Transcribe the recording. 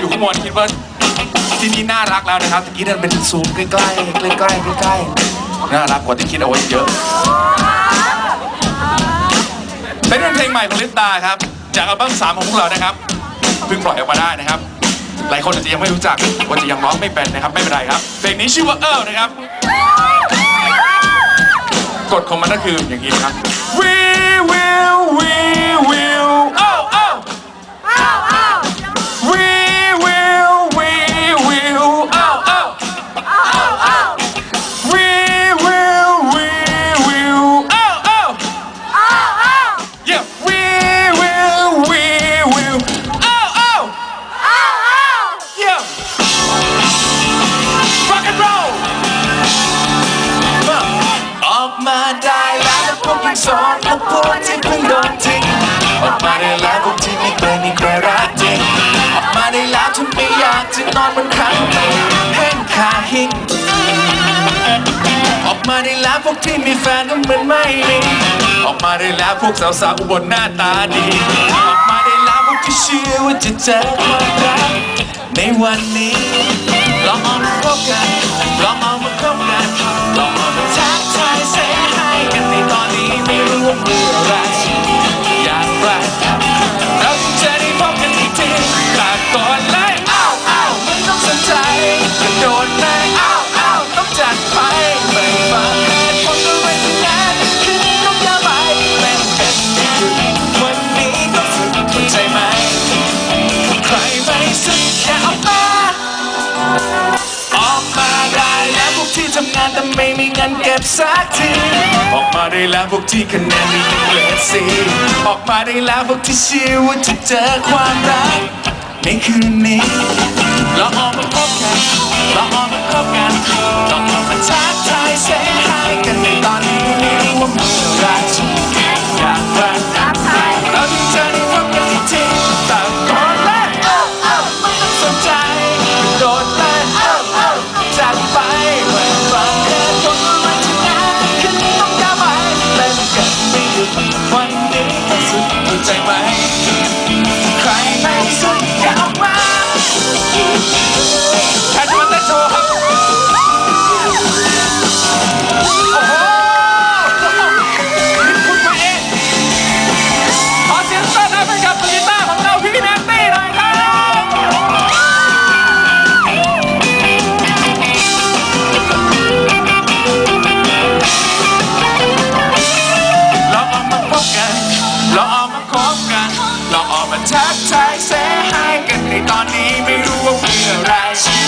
อยู่ข้างบนคิดว่าที่นี่น่ารักแล้วนะครับตะกี้เดินเป็นซูมใกล้ๆใกล้ๆใกล้ๆใกล้ๆน่ารักกว่าที่คิดเอาไว้เยอะเป็นเพลงใหม่ของลิปตาครับ จากอัลบั้มสามของพวกเรานะครับเพิ่งปล่อยออกมาได้นะครับ หลายคนอาจจะยังไม่รู้จักว่าจะยังร้องไม่เป็นนะครับไม่เป็นไรครับเพลงนี้ชื่อว่าเออนะครับกฎของมันก็คืออย่างนี้ครับ We will we will ได้แล้วพวกยังโสดและพวกที่เพิ่งโดนทิ้งออกมาได้แล้วพวกที่ไม่เคยมีใครรักจริงออกมาได้แล้วที่ไม่อยากจะนอนบนขังแห้งคาหิ้งออกมาได้แล้วพวกที่มีแฟนก็เหมือนไม่มีออกมาได้แล้วพวกสาวๆอุบลหน้าตาดีออกมาได้แล้วพวกที่เชื่อว่าจะเจอความรักในวันนี้ลองเอามาพบกันลองเอามาคบกัน ไำงานแต่ไม่มีเงินเก็บสักที ออกมาได้แล้วพวกที่คะแนนมีเกรดสีออกมาได้แล้วพวกที่เชื่อว่าจะเจอความรักในคืนนี้เราออกมาพบกัน สุด เราออกมาทักทายเซฮายกันในตอนนี้ไม่รู้ว่าเมื่อไรอะไร